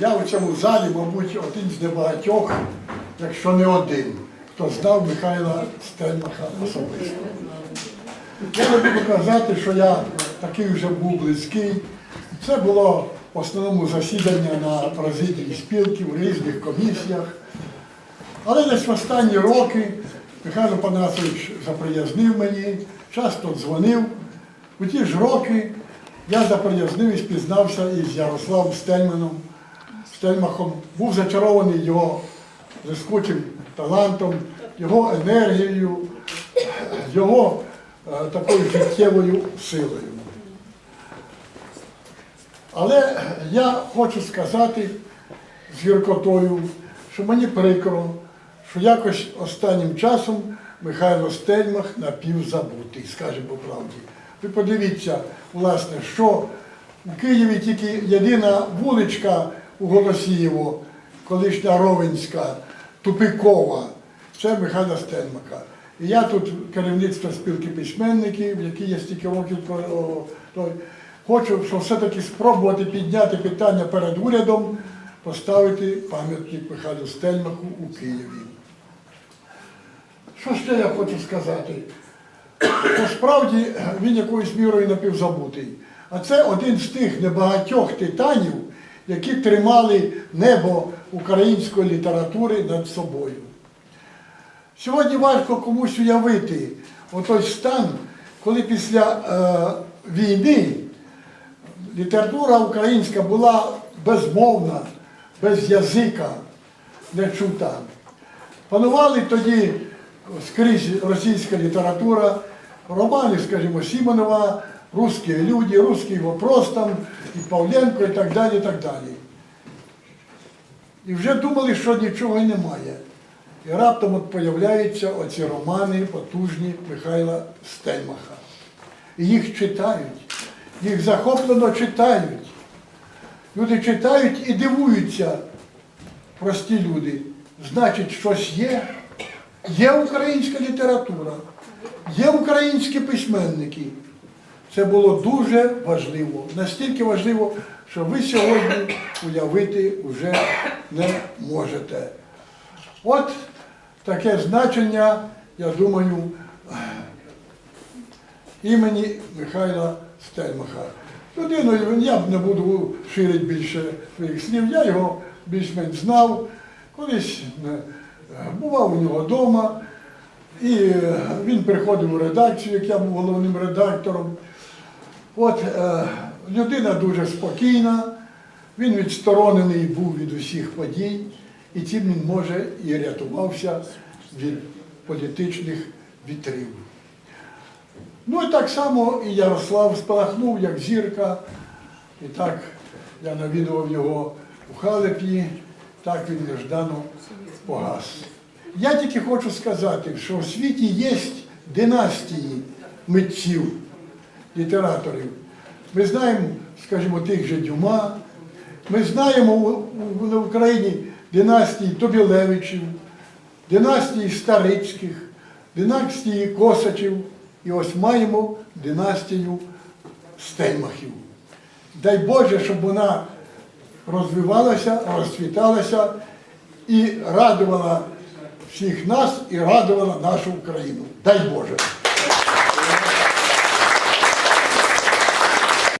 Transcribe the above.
Я у цьому залі, мабуть, один з небагатьох, якщо не один, хто знав Михайла Стельмаха особисто. Я не буду казати, що я такий вже був близький. Це було в основному засідання на президії спілки в різних комісіях. Але десь в останні роки Михайло Панасович заприязнив мені, часто дзвонив. У ті ж роки я заприязнив і спізнався із Ярославом Стельманом, Стельмахом. Був зачарований його блискучим талантом, його енергією, його е, такою життєвою силою. Але я хочу сказати з гіркотою, що мені прикро, що якось останнім часом Михайло Стельмах напівзабутий, скажімо правді. Ви подивіться, власне, що у Києві тільки єдина вуличка у Голосієво, колишня Ровенська, тупикова, це Михайла Стельмаха. І я тут керівництво спілки письменників, в якій я стільки років хочу, щоб все-таки спробувати підняти питання перед урядом, поставити пам'ятник Михайлу Стельмаху у Києві. Що ще я хочу сказати? Насправді він якоюсь мірою напівзабутий. А це один з тих небагатьох титанів, які тримали небо української літератури над собою. Сьогодні важко комусь уявити отой стан, коли після е, війни література українська була безмовна, без язика, нечута. Панували тоді скрізь російська література, романи, скажімо, Сімонова, русські люди, русський вопрос там, і Павленко, і так далі, і так далі. І вже думали, що нічого немає. І раптом от появляються оці романи потужні Михайла Стельмаха. І їх читають, їх захоплено читають. Люди читають і дивуються, прості люди. Значить, щось є. Є українська література, є українські письменники. Це було дуже важливо. Настільки важливо, що ви сьогодні уявити вже не можете. От таке значення, я думаю, імені Михайла Стельмаха. Людиною я б не буду ширити більше своїх слів, я його більш-менш знав, колись е, бував у нього вдома, і е, він приходив у редакцію, як я був головним редактором. От е, людина дуже спокійна, він відсторонений був від усіх подій, і цим він може і рятувався від політичних вітрів. Ну і так само і Ярослав спалахнув, як зірка, і так я навідував його у Халепі, так він неждано погас. Я тільки хочу сказати, що в світі є династії митців, літераторів. Ми знаємо, скажімо, тих же Дюма, ми знаємо в Україні династії Тобілевичів, династії Старицьких, династії Косачів, і ось маємо династію Стельмахів. Дай Боже, щоб вона розвивалася, розцвіталася і радувала всіх нас, і радувала нашу Україну. Дай Боже.